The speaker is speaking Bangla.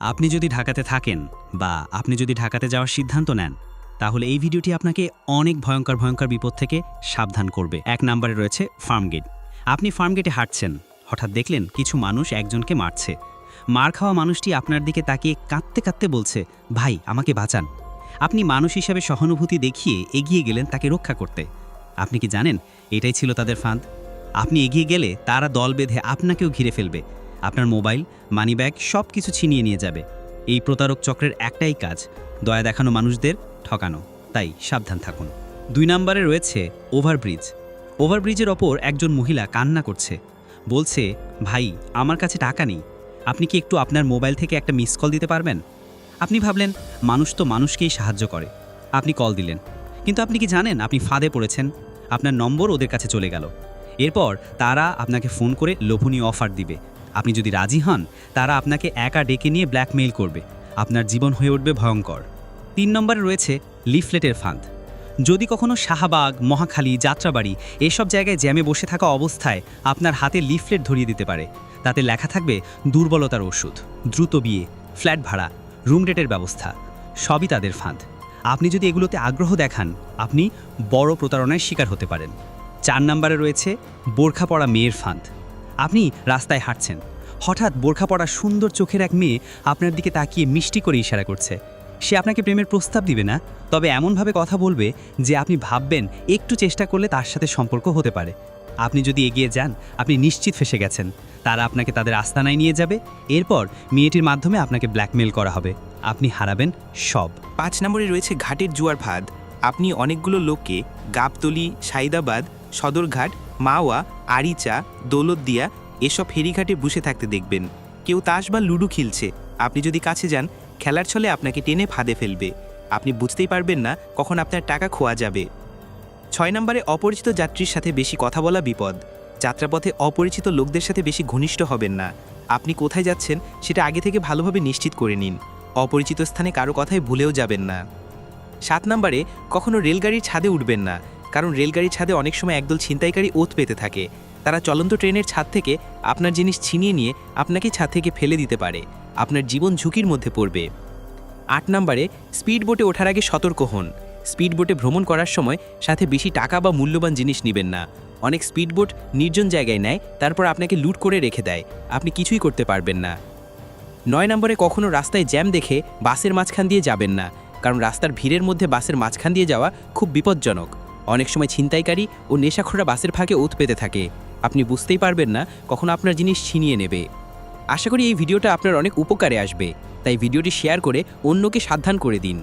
আপনি যদি ঢাকাতে থাকেন বা আপনি যদি ঢাকাতে যাওয়ার সিদ্ধান্ত নেন, তাহলে এই ভিডিওটি আপনাকে অনেক ভয়ঙ্কর ভয়ঙ্কর বিপদ থেকে সাবধান করবে। এক নম্বরে রয়েছে ফার্মগেট আপনি ফার্মগেটে হাঁটছেন, হঠাৎ দেখলেন কিছু মানুষ একজনকে মারছে। মার খাওয়া মানুষটি আপনার দিকে তাকিয়ে কাঁদতে কাঁদতে বলছে, ভাই, আমাকে বাঁচান। আপনি মানুষ হিসাবে সহানুভূতি দেখিয়ে এগিয়ে গেলেন তাকে রক্ষা করতে। আপনি কি জানেন, এটাই ছিল তাদের ফাঁদ? আপনি এগিয়ে গেলে তারা দল বেঁধে আপনাকেও ঘিরে ফেলবে। আপনার মোবাইল, মানিব্যাগ সব কিছু ছিনিয়ে নিয়ে যাবে। এই প্রতারক চক্রের একটাই কাজ, দয়া দেখানো মানুষদের ঠকানো। তাই সাবধান থাকুন। দুই নম্বরে রয়েছে ওভারব্রিজ। ওভারব্রিজের ওপর একজন মহিলা কান্না করছে। বলছে, ভাই, আমার কাছে টাকা নেই। আপনি কি একটু আপনার মোবাইল থেকে একটা মিস কল দিতে পারবেন? আপনি ভাবলেন, মানুষ তো মানুষকেই সাহায্য করে। আপনি কল দিলেন। কিন্তু আপনি কি জানেন, আপনি ফাঁদে পড়েছেন? আপনার নম্বর ওদের কাছে চলে গেল। এরপর তারা আপনাকে ফোন করে লোভনীয় অফার দিবে। আপনি যদি রাজি হন, তারা আপনাকে একা ডেকে নিয়ে ব্ল্যাকমেইল করবে। আপনার জীবন হয়ে উঠবে ভয়ঙ্কর। তিন নম্বরে রয়েছে লিফলেটের ফাঁদ। যদি কখনো শাহবাগ, মহাখালী, যাত্রাবাড়ি এসব জায়গায় জ্যামে বসে থাকা অবস্থায় আপনার হাতে লিফলেট ধরিয়ে দিতে পারে, তাতে লেখা থাকবে দুর্বলতার ওষুধ, দ্রুত বিয়ে, ফ্ল্যাট ভাড়া, রুম রেটের ব্যবস্থা, সবই তাদের ফাঁদ। আপনি যদি এগুলোতে আগ্রহ দেখান, আপনি বড় প্রতারণার শিকার হতে পারেন। চার নম্বরে রয়েছে বোরখা পরা মেয়ের ফাঁদ। আপনি রাস্তায় হাঁটছেন। হঠাৎ বোরখা পরা সুন্দর চোখের এক মেয়ে আপনার দিকে তাকিয়ে মিষ্টি করে ইশারা করছে। সে আপনাকে প্রেমের প্রস্তাব দিবে না, তবে এমনভাবে কথা বলবে যে আপনি ভাববেন একটু চেষ্টা করলে তার সাথে সম্পর্ক হতে পারে। আপনি যদি এগিয়ে যান, আপনি নিশ্চিত ফেসে গেছেন। তারা আপনাকে তাদের আস্তানায় নিয়ে যাবে। এরপর মেয়েটির মাধ্যমে আপনাকে ব্ল্যাকমেল করা হবে। আপনি হারাবেন সব। পাঁচ নম্বরে রয়েছে ঘাটের জুয়ার ফাঁদ আপনি অনেকগুলো লোককে গাবতলি, সাইদাবাদ, সদরঘাট মাওয়া, আরিচা, দৌলতদিয়া এসব ফেরিঘাটে বসে থাকতে দেখবেন। কেউ তাস বা লুডু খেলছে। আপনি যদি কাছে যান, খেলার ছলে আপনাকে টেনে ফাঁদে ফেলবে। আপনি বুঝতেই পারবেন না কখন আপনার টাকা খোয়া যাবে। ছয় নম্বরে অপরিচিত যাত্রীর সাথে বেশি কথা বলা বিপদ। যাত্রাপথে অপরিচিত লোকদের সাথে বেশি ঘনিষ্ঠ হবেন না। আপনি কোথায় যাচ্ছেন সেটা আগে থেকে ভালোভাবে নিশ্চিত করে নিন। অপরিচিত স্থানে কারও কথায় ভুলেও যাবেন না। সাত নম্বরে কখনো রেলগাড়ির ছাদে উঠবেন না। কারণ রেলগাড়ির ছাদে অনেক সময় একদল ছিনতাইকারী ওত পেতে থাকে। তারা চলন্ত ট্রেনের ছাদ থেকে আপনার জিনিস ছিনিয়ে নিয়ে আপনাকে ছাদ থেকে ফেলে দিতে পারে। আপনার জীবন ঝুঁকির মধ্যে পড়বে। আট নম্বরে স্পিড বোটে ওঠার আগে সতর্ক হন। স্পিড বোটে ভ্রমণ করার সময় সাথে বেশি টাকা বা মূল্যবান জিনিস নেবেন না। অনেক স্পিড বোট নির্জন জায়গায় নেয়, তারপর আপনাকে লুট করে রেখে দেয়। আপনি কিছুই করতে পারবেন না। নয় নম্বরে, কখনো রাস্তায় জ্যাম দেখে বাসের মাঝখান দিয়ে যাবেন না। কারণ রাস্তার ভিড়ের মধ্যে বাসের মাঝখান দিয়ে যাওয়া খুব বিপজ্জনক। অনেক সময় ছিনতাইকারী ও নেশাখোরা বাসের ফাঁকে ওত পেতে থাকে। আপনি বুঝতেই পারবেন না কখন আপনার জিনিস ছিনিয়ে নেবে। আশা করি এই ভিডিওটা আপনার অনেক উপকারে আসবে। তাই ভিডিওটি শেয়ার করে অন্যকে সাবধান করে দিন।